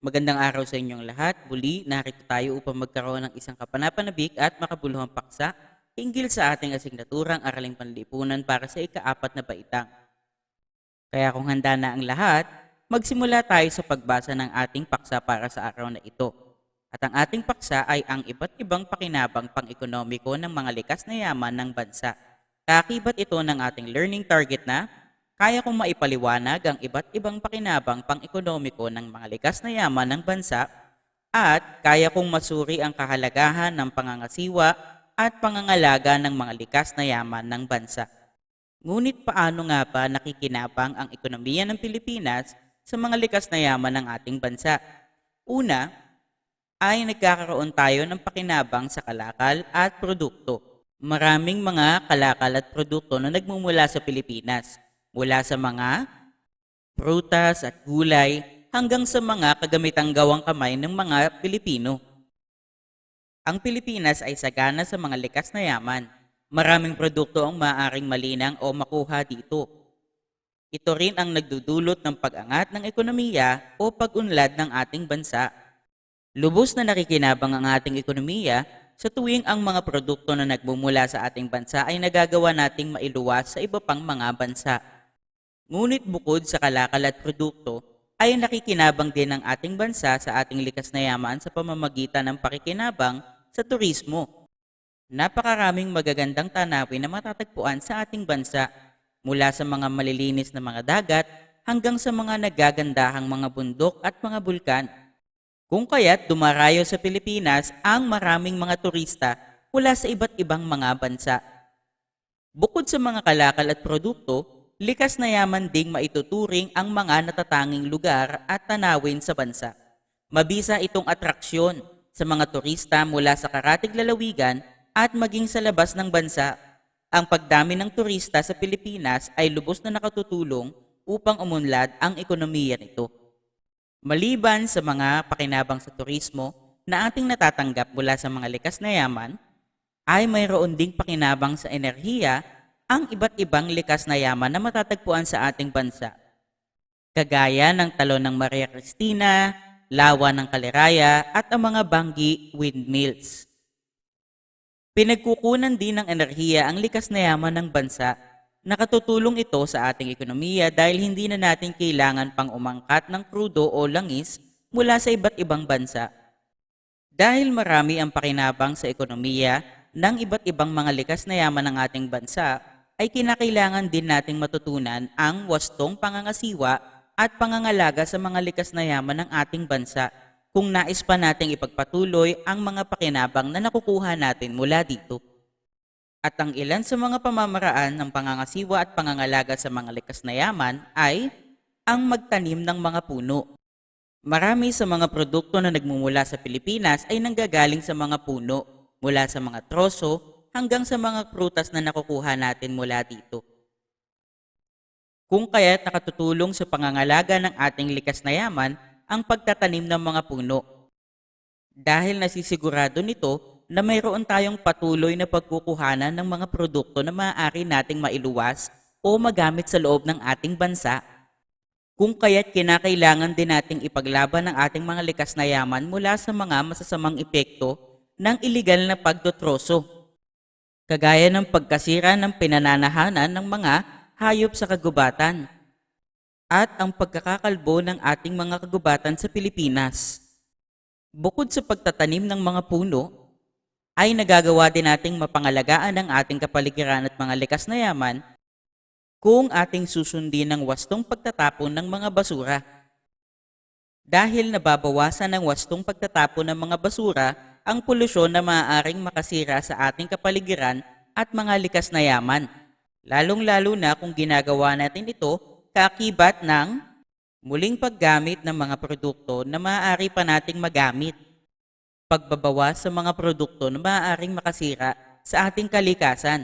Magandang araw sa inyong lahat. Muli, narito tayo upang magkaroon ng isang kapanapanabik at makabuluhang paksa hinggil sa ating asignaturang Araling Panlipunan para sa ikaapat na baitang. Kaya kung handa na ang lahat, magsimula tayo sa pagbasa ng ating paksa para sa araw na ito. At ang ating paksa ay ang iba't ibang pakinabang pang-ekonomiko ng mga likas na yaman ng bansa. Kakibat ito ng ating learning target na kaya kong maipaliwanag ang iba't ibang pakinabang pang-ekonomiko ng mga likas na yaman ng bansa at kaya kong masuri ang kahalagahan ng pangangasiwa at pangangalaga ng mga likas na yaman ng bansa. Ngunit paano nga ba nakikinabang ang ekonomiya ng Pilipinas sa mga likas na yaman ng ating bansa? Una, ay nagkakaroon tayo ng pakinabang sa kalakal at produkto. Maraming mga kalakal at produkto na nagmumula sa Pilipinas, mula sa mga prutas at gulay hanggang sa mga kagamitang gawang kamay ng mga Pilipino. Ang Pilipinas ay sagana sa mga likas na yaman. Maraming produkto ang maaaring malinang o makuha dito. Ito rin ang nagdudulot ng pag-angat ng ekonomiya o pag-unlad ng ating bansa. Lubos na nakikinabang ang ating ekonomiya sa tuwing ang mga produkto na nagmumula sa ating bansa ay nagagawa nating mailuwas sa iba pang mga bansa. Ngunit bukod sa kalakal at produkto, ay nakikinabang din ang ating bansa sa ating likas na yaman sa pamamagitan ng pakikinabang sa turismo. Napakaraming magagandang tanawin na matatagpuan sa ating bansa mula sa mga malilinis na mga dagat hanggang sa mga nagagandahang mga bundok at mga bulkan. Kung kaya't dumarayo sa Pilipinas ang maraming mga turista mula sa iba't ibang mga bansa. Bukod sa mga kalakal at produkto, likas na yaman ding maituturing ang mga natatanging lugar at tanawin sa bansa. Mabisa itong atraksyon sa mga turista mula sa karatig lalawigan at maging sa labas ng bansa. Ang pagdami ng turista sa Pilipinas ay lubos na nakatutulong upang umunlad ang ekonomiya nito. Maliban sa mga pakinabang sa turismo na ating natatanggap mula sa mga likas na yaman, ay mayroon ding pakinabang sa enerhiya ang iba't ibang likas na yaman na matatagpuan sa ating bansa. Kagaya ng talon ng Maria Cristina, lawa ng Kaleraya at ang mga banggi windmills. Pinagkukunan din ng enerhiya ang likas na yaman ng bansa. Nakatutulong ito sa ating ekonomiya dahil hindi na natin kailangan pang umangkat ng krudo o langis mula sa iba't ibang bansa. Dahil marami ang pakinabang sa ekonomiya ng iba't ibang mga likas na yaman ng ating bansa, ay kinakailangan din nating matutunan ang wastong pangangasiwa at pangangalaga sa mga likas na yaman ng ating bansa kung nais pa nating ipagpatuloy ang mga pakinabang na nakukuha natin mula dito. At ang ilan sa mga pamamaraan ng pangangasiwa at pangangalaga sa mga likas na yaman ay ang magtanim ng mga puno. Marami sa mga produkto na nagmumula sa Pilipinas ay nanggagaling sa mga puno, mula sa mga troso hanggang sa mga prutas na nakukuha natin mula dito. Kung kaya't nakatutulong sa pangangalaga ng ating likas na yaman ang pagtatanim ng mga puno. Dahil nasisigurado nito na mayroon tayong patuloy na pagkukuhanan ng mga produkto na maaari nating mailuwas o magamit sa loob ng ating bansa. Kung kaya't kinakailangan din nating ipaglaban ang ating mga likas na yaman mula sa mga masasamang epekto ng iligal na pagdotroso. Kagaya ng pagkasira ng pinananahanan ng mga hayop sa kagubatan at ang pagkakakalbo ng ating mga kagubatan sa Pilipinas. Bukod sa pagtatanim ng mga puno, ay nagagawa din nating mapangalagaan ang ating kapaligiran at mga likas na yaman kung ating susundin ang wastong pagtatapon ng mga basura. Dahil nababawasan ng wastong pagtatapon ng mga basura ang polusyon na maaaring makasira sa ating kapaligiran at mga likas na yaman. Lalong-lalo na kung ginagawa natin ito kakibat ng muling paggamit ng mga produkto na maaari pa nating magamit pagbabawas sa mga produkto na maaaring makasira sa ating kalikasan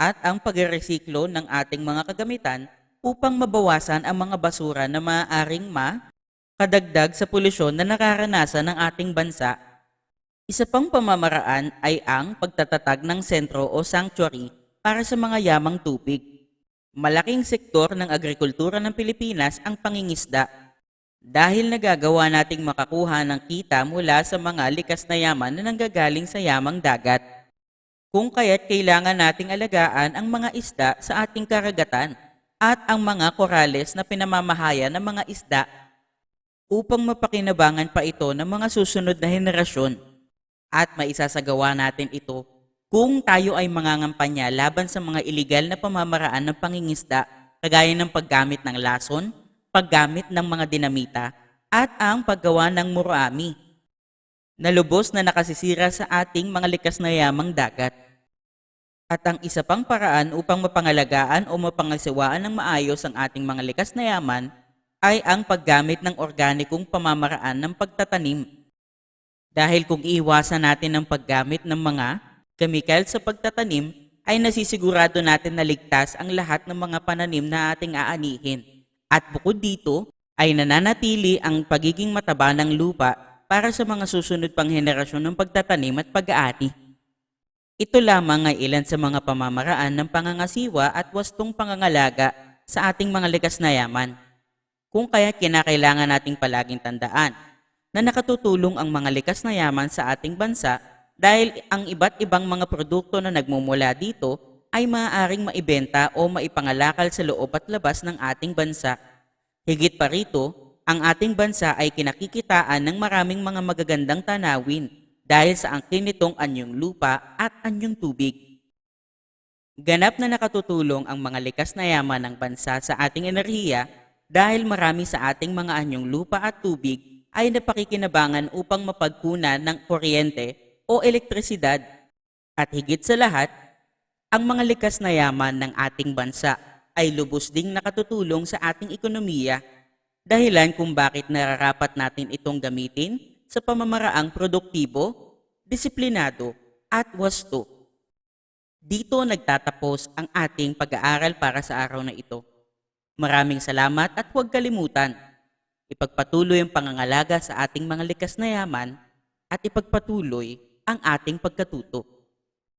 at ang pagresiklo ng ating mga kagamitan upang mabawasan ang mga basura na maaaring ma kadagdag sa polusyon na nakaranasan ng ating bansa. Isa pang pamamaraan ay ang pagtatatag ng sentro o sanctuary para sa mga yamang tubig. Malaking sektor ng agrikultura ng Pilipinas ang pangingisda Dahil nagagawa nating makakuha ng kita mula sa mga likas na yaman na nanggagaling sa yamang dagat. Kung kaya't kailangan nating alagaan ang mga isda sa ating karagatan at ang mga korales na pinamamahayan ng mga isda upang mapakinabangan pa ito ng mga susunod na henerasyon. At maisasagawa natin ito kung tayo ay mangangampanya laban sa mga iligal na pamamaraan ng pangingisda kagaya ng paggamit ng lason, paggamit ng mga dinamita, at ang paggawa ng murami na lubos na nakasisira sa ating mga likas na yamang dagat. At ang isa pang paraan upang mapangalagaan o mapangasiwaan ng maayos ang ating mga likas na yaman ay ang paggamit ng organikong pamamaraan ng pagtatanim. Dahil kung iiwasan natin ang paggamit ng mga kemikal sa pagtatanim, ay nasisigurado natin na ligtas ang lahat ng mga pananim na ating aanihin. At bukod dito, ay nananatili ang pagiging mataba ng lupa para sa mga susunod pang henerasyon ng pagtatanim at pag-aani. Ito lamang ay ilan sa mga pamamaraan ng pangangasiwa at wastong pangangalaga sa ating mga likas na yaman. Kung kaya kinakailangan nating palaging tandaan na nakatutulong ang mga likas na yaman sa ating bansa dahil ang iba't ibang mga produkto na nagmumula dito ay maaaring maibenta o maipangalakal sa loob at labas ng ating bansa. Higit pa rito, ang ating bansa ay kinakikitaan ng maraming mga magagandang tanawin dahil sa angkin nitong anyong lupa at anyong tubig. Ganap na nakatutulong ang mga likas na yaman ng bansa sa ating enerhiya dahil marami sa ating mga anyong lupa at tubig ay napakikinabangan upang mapagkunan ng kuryente o elektrisidad. At higit sa lahat, ang mga likas na yaman ng ating bansa ay lubos ding nakatutulong sa ating ekonomiya dahilan kung bakit nararapat natin itong gamitin sa pamamaraang produktibo, disiplinado at wasto. Dito nagtatapos ang ating pag-aaral para sa araw na ito. Maraming salamat at huwag kalimutan, ipagpatuloy ang pangangalaga sa ating mga likas na yaman at ipagpatuloy ang ating pagkatuto.